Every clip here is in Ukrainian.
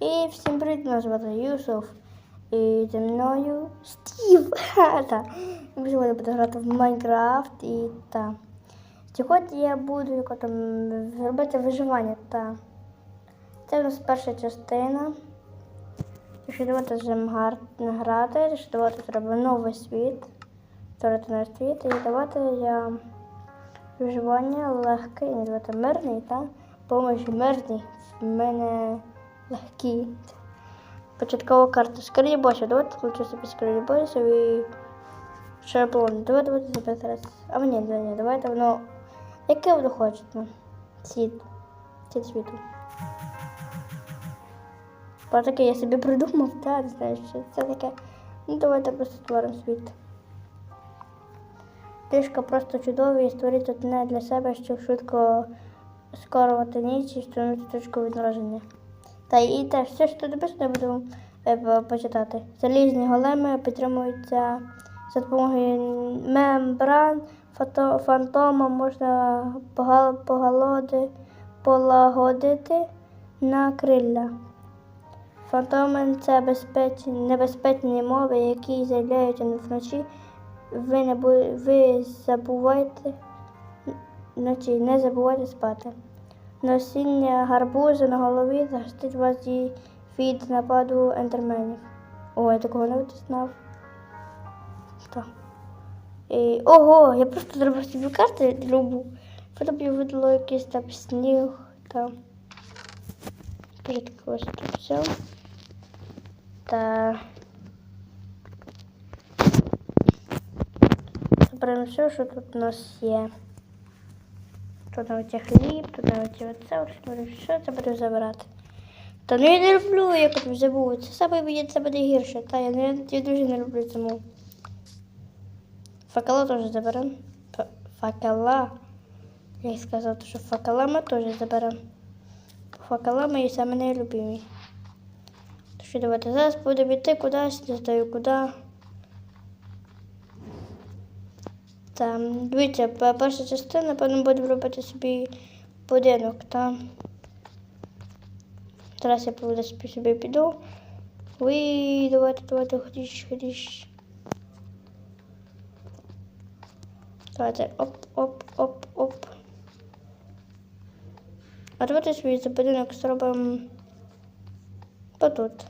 І всім привіт, мене звати Юсуф. І зі мною Стів. Та. Ми сьогодні будемо грати в Майнкрафт і та. Сьогодні я буду там робити виживання. Та. Це у нас перша частина. Якщо гар- грати, якщо давати треба новий світ. Створити новий світ. І давати я виживання легкий, не давати мирний, та помощі мирний. В мене легкі. Початкова карта скрилібосів. Давайте включу собі скрилібосів і шаблон. Давайте давайте себе зараз. А ні, ні, ні, давайте воно. Яке воно хочете? Світ. Світ світу. Бо таке я собі придумав, та не знаю, що це таке. Ну давайте просто створимо світ. Книжка просто чудова і створити не для себе, щоб швидко скорувати ніч і встановити точку відраження. Та і теж все, що тут написано, я буду е, почитати. Залізні големи підтримуються за допомогою мембран, фото, фантома можна поголоди, полагодити на крилля. Фантоми це безпечні, небезпечні мови, які з'являються вночі. Ви не ви забувайте вночі, не забувайте спати. Носіння гарбузу на голові захистить вас і від нападу ендерменів. О, я такого не знав. Так. І, ого, я просто зробив собі карти любу. Потім я видало якийсь там сніг там. Ось тут все. Та все, що тут у нас є. Є хліб, тут оце, що це буду забирати. Та ну я не люблю, як от забув. Це саме мені це буде гірше. Та я, не, я дуже не люблю цьому. Факела теж заберемо. Факела. Я сказав, що факела ми теж заберемо. Факела мої саме нелюбимі. Що давайте зараз будемо йти кудись, не знаю куди. Там, дивіться, перша частина, напевно, будемо робити собі будинок там. Зараз я поведу собі піду. Ви, давайте, давайте, ходіш, ходіш. Давайте, оп, оп, оп, оп. А давайте свій будинок зробимо отут.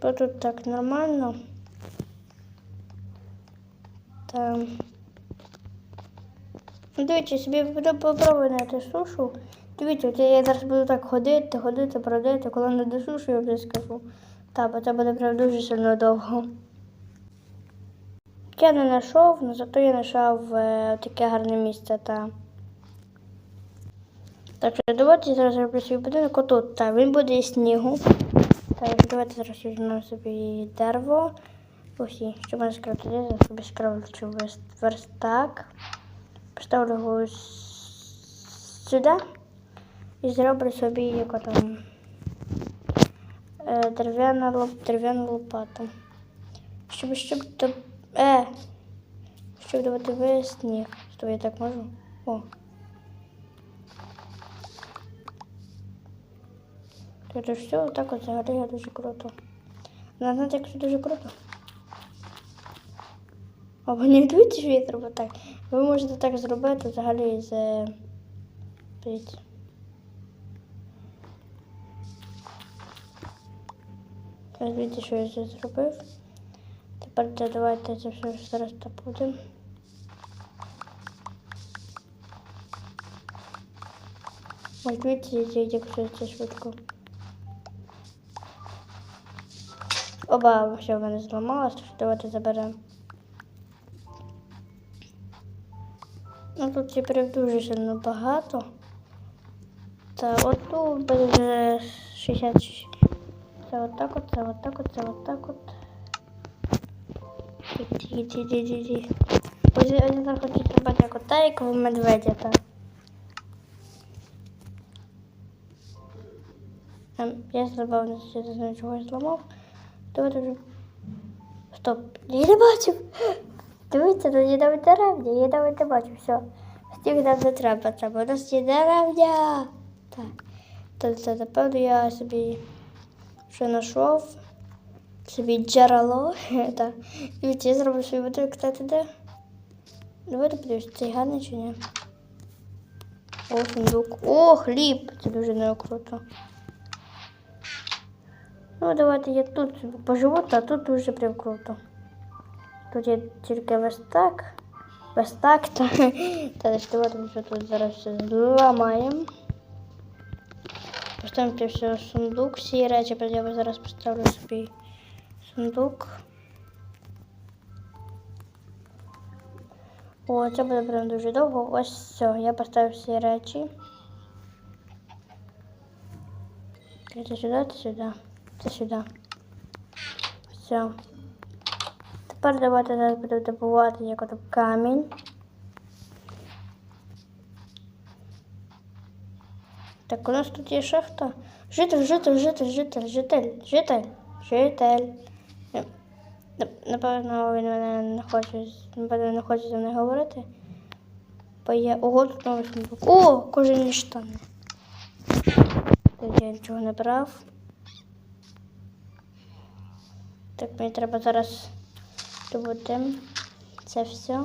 Отут так нормально. Там. Ну, Дивіться, собі буду попробую знайти сушу. Дивіться, я зараз буду так ходити, ходити, бродити, коли не до сушу, я вже скажу. Та, бо це буде прям дуже сильно довго. Я не знайшов, але зато я знайшов е, таке гарне місце. Та. Так що давайте зараз роблю свій будинок отут. Та, він буде із снігу. Так, давайте зараз візьмемо собі дерево. Усі, щоб мене скрафтити, зараз собі скрафчу верстак. Поставлю його сюди і зроблю собі яку там е, дерев'яна лоп, дерев'яну лопату. Щоб щоб то. Е! Щоб давати весь сніг. Що я так можу? О. Це все так от взагалі дуже круто. Ну, знаєте, як це дуже круто. Або не що я зроблю так. Ви можете так зробити взагалі з. е, Дивіться. Що я вже зробив. Тепер це давайте це все зараз так будемо. Ось дивіться, як це швидко. Оба все в мене зламалось, давайте заберемо. Тут тепер дуже сильно багато. Та от тут буде вже 66. Це отак от, це отак от, це отак от. Ті-ті-ті-ті-ті. Ось я зараз хочу зробити як в медведя, так. Ем, Я зробив, не знаю, чого я зламав. Давайте вже. Стоп, я не бачив. Дивіться, є навіть деревня, я навіть не бачу, все. Стільки нам не треба, треба. У нас є деревня. Так. Та це напевно я собі вже знайшов. Собі джерело. Так. Дивіться, я зроблю свій будинок, кстати, де? Давайте подивимось, цей гарний чи ні. О, сундук. О, хліб! Це дуже не круто. Ну, давайте я тут поживу, а тут дуже прям круто. Тут є тільки верстак. Верстак, та, та давайте ми вже тут зараз все зламаємо. Поставимо це все в сундук. Всі речі я зараз поставлю собі сундук. О, це буде прям дуже довго. Ось все, я поставив всі речі. Це сюди, це сюди, це сюди. Все. Тепер давайте зараз будемо добувати як ото камінь. Так, у нас тут є шахта. Житель, житель, житель, житель, житель, житель, житель. Е, Напевно, він мене не хоче, напевно, не хоче зі мною говорити. Бо я... Ого, тут новий сундук. О, кожані штани. Я нічого не брав. Так, мені треба зараз добути це все.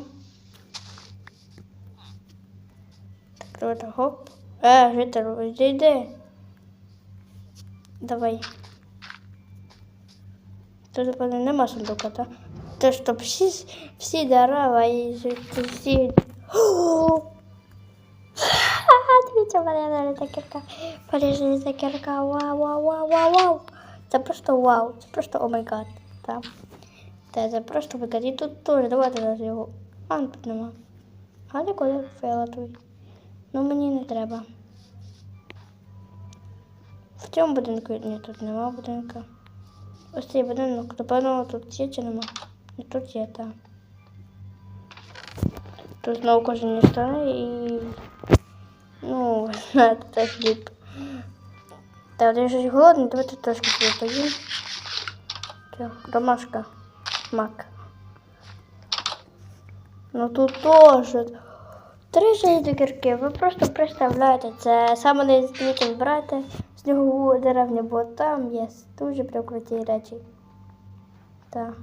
Так, давайте гоп. Е, житель, йди. Давай. Тут, напевно, нема сундука, так? То, що всі, всі дерева і жити, всі... Дивіться, в мене навіть кірка. Полежить кірка. Вау, вау, вау, вау, вау. Це просто вау. Це просто о май гад. Так. Та це просто. І тут теж, давайте зараз його. А, ну, тут нема. А де колір фіолетовий? Ну мені не треба. В цьому будинку ні, тут нема будинка. Ось цей будинок, напевно, тут є чи нема? І тут є, так. Тут знову кожені штани і. Ну, знаєте, це хліб. Та я щось голодний, давайте трошки поїм. Ромашка. Мак. Ну тут теж. Три жовті кірки. Ви просто представляєте, це саме не звідти збирати снігову деревню, бо там є дуже прям круті речі. Так.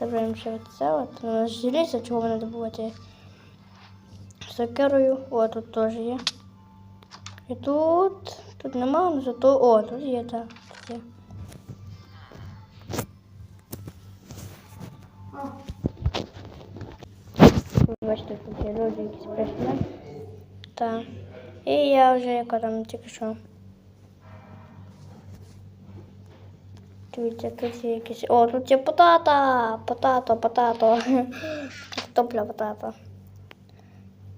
Забираємо ще це. От у нас желізо, чого мене добувати сокерою. О, тут теж є. І тут. Тут нема, зато. О, тут є, так. Тут є люди якісь прийшли. Так. І я вже яка там тільки що. Дивіться, є якісь. О, тут є потата! Потато, потато. Картопля потата.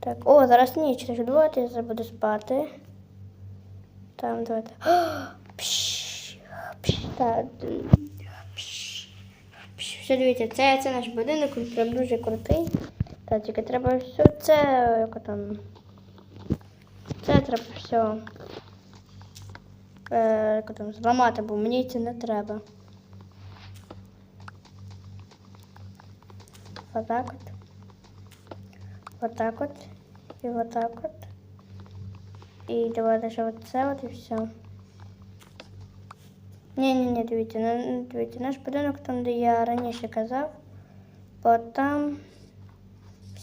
Так, о, зараз ніч, тож давайте я буду спати. Там, давайте. Пш, пш, так. Все, дивіться, це, це наш будинок, він прям дуже крутий. Та тільки треба все це, як там. Це треба все. Е, як там, зламати, бо мені це не треба. Отак от. Отак от. І отак от. І давайте ще оце от і все. Ні, ні, ні, дивіться, ну, дивіться, наш будинок там, де я раніше казав, бо там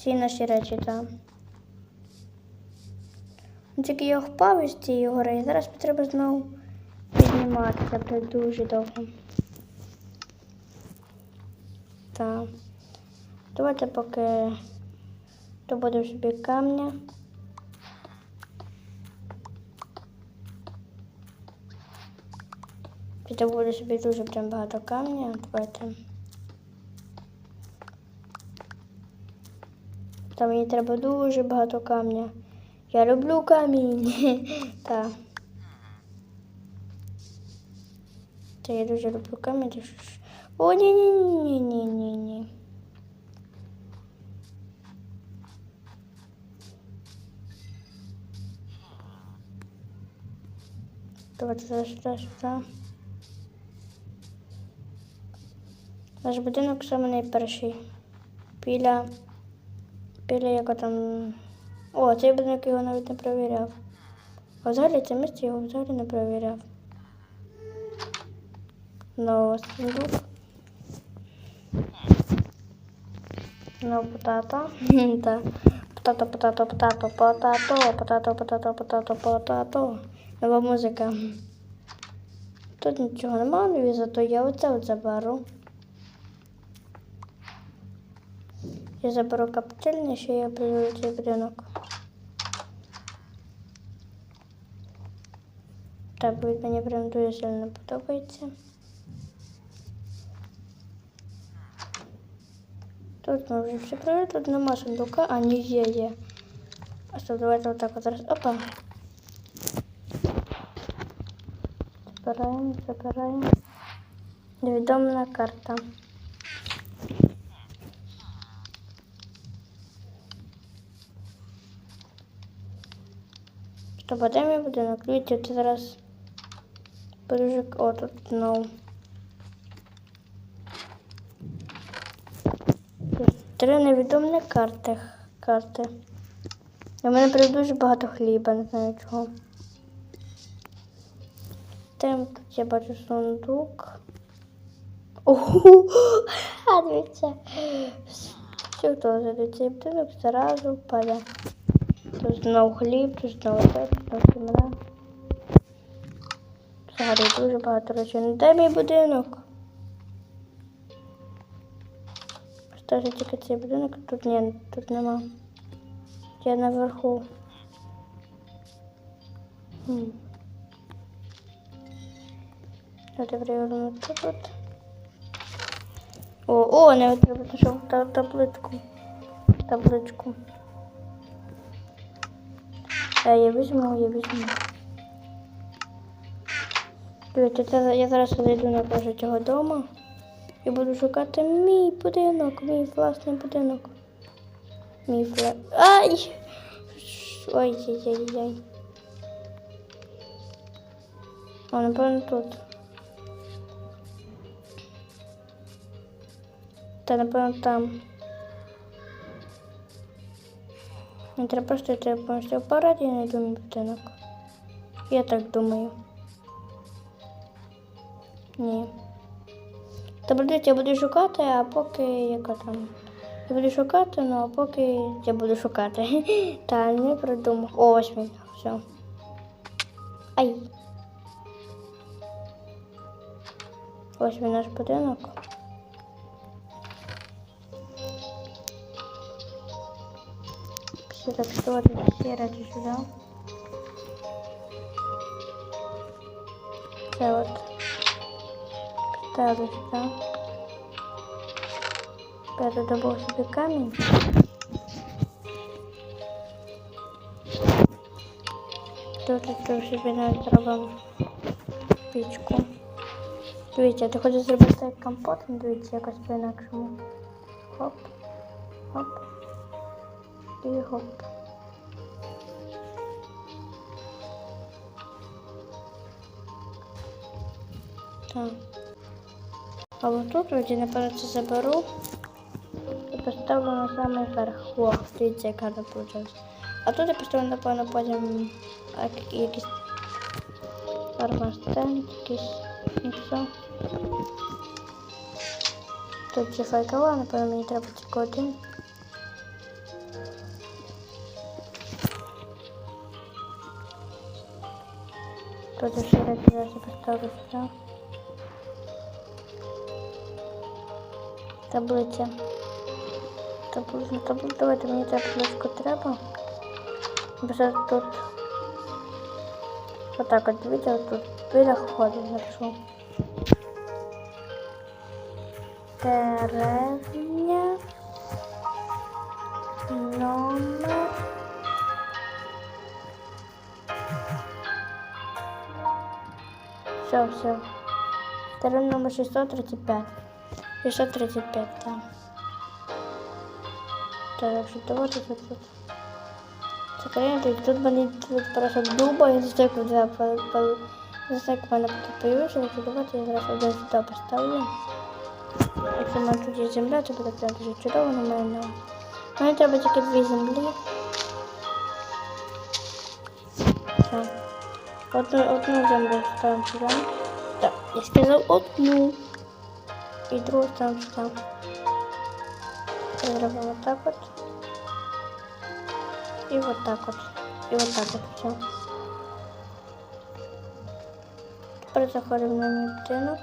всі наші речі там. Ну, Тільки я впав із цієї гори, і зараз треба знову підніматися, буде дуже довго. Так. Давайте поки добудемо собі камня. Буде собі дуже прям багато камня. Давайте. Та мені треба дуже багато камня. Я люблю камінь. Так. Та я дуже люблю камінь. Та. О, ні, ні, ні, ні, ні, ні. Давайте зараз сюди, сюди. Наш будинок саме найперший. Біля. Біля яка там. О, цей будинок його навіть не перевіряв. А взагалі це місце його взагалі не перевіряв. Ну, сундук. Ну, потато. Так. Потато, потато, потато, потато, потато, потато, потато, потато. Нова музика. Тут нічого немає, зато я оце от заберу. Я заберу коптильню, ще я приберу цей будинок. Так, він мені прям дуже сильно подобається. Тут ми вже все провели, тут нема сундука, а ні, є, є. А що, давайте отак от зараз. Опа. Забираємо, забираємо. Невідома карта. А де мій будинок? Дивіться, це зараз Бережик, о, тут знову. Три невідомі карти. карти. У мене прям дуже багато хліба, не знаю чого. Там тут я бачу сундук. Ого! А дивіться. Все, хто за цей будинок зразу впаде. Тут знову хліб, тут знову це, тут знову. Взагалі дуже багато речей. Ну де мій будинок? Стажу тільки цей будинок, тут ні, тут нема. Я наверху. Хм. Давайте переверну тут. О, о, не треба знайшов та табличку. Табличку. Е, я візьму, я візьму. Дивіться, я зараз зайду на кожу цього дому і буду шукати мій будинок, мій власний будинок. Мій вла... Ай! Ой-яй-яй-яй. О, напевно, тут. Та, напевно, там. Мені треба просто йти повністю вперед і знайду мій будинок. Я так думаю. Ні. Та будуть, я буду шукати, а поки яка там. Я буду шукати, ну а поки я буду шукати. Та не придумав. О, ось він. Все. Ай. Ось він наш будинок. Все так створює, всі раді сюди. Це от. Ставлю сюди. Передобув собі камінь. Тут тут собі навіть зробимо пічку. Дивіться, ти хочеш зробити компот, дивіться, якось по-інакшому. Хоп, хоп. І хоп. Так. А вот тут вроді, напевно, це заберу і поставлю на самий верх. О, дивіться, як гарно вийшло. А тут я поставлю, напевно, потім як- якийсь фармастенд, якийсь і все. Тут є файкова, напевно, мені треба тільки один. Я ще раз поставлю сюди. Таблиця. Таблиця, таблиця. Давайте мені табличку треба. Зараз тут. Отак от дивіться, тут біля входу напишу. Номер. Все, все. Деревня номер 635. 635, так. Так, що давайте тут. тут. Закриємо, тут, тут мені тут просто дуба, я застик вже застик в мене тут появився, то давайте я зараз один сюди поставлю. Якщо в мене тут є земля, то буде прям дуже чудово на мене. Мені треба тільки дві землі. Одну, одну землю ставимо сюди. Так, я сказав одну. І другу ставимо сюди. Це Зробимо так от. І от так от. І от так от все. Тепер заходимо на мій будинок.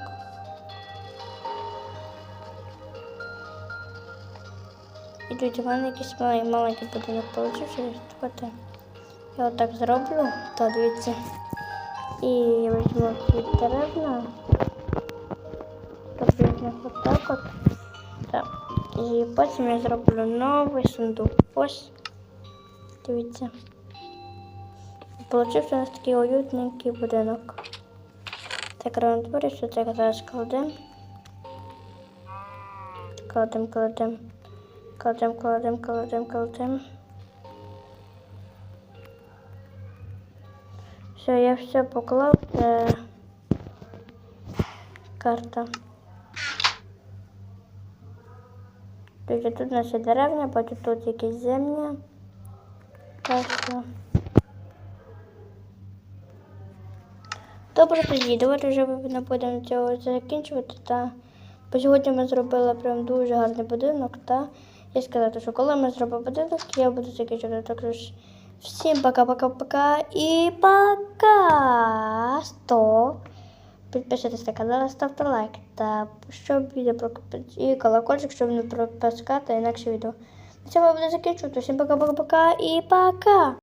І мене якийсь маленький будинок получився. Давайте я отак зроблю, то дивіться. І я візьму ці деревна. Роблю з них. Так. І потім я зроблю новий сундук. Ось. Дивіться. І Получився у нас такий уютненький будинок. Так, двері, що це зараз кладемо. Кладемо, кладемо. Кладемо, кладемо, кладемо, кладемо. Все, я все поклав. Це карта. Тобто тут є деревня, потім тут якісь земля. Що. Добре тоді, давайте вже не будемо цього закінчувати. Та бо сьогодні ми зробили прям дуже гарний будинок. Та я сказала, що коли ми зробимо будинок, я буду закінчувати. Так що всім пока-пока-пока и пока! Стоп! Підписуйтесь на канал, ставте лайк та щоб відео прокопити і колокольчик, щоб не пропускати інакше відео. На цьому я буду закінчувати. Всім пока-пока-пока і пока!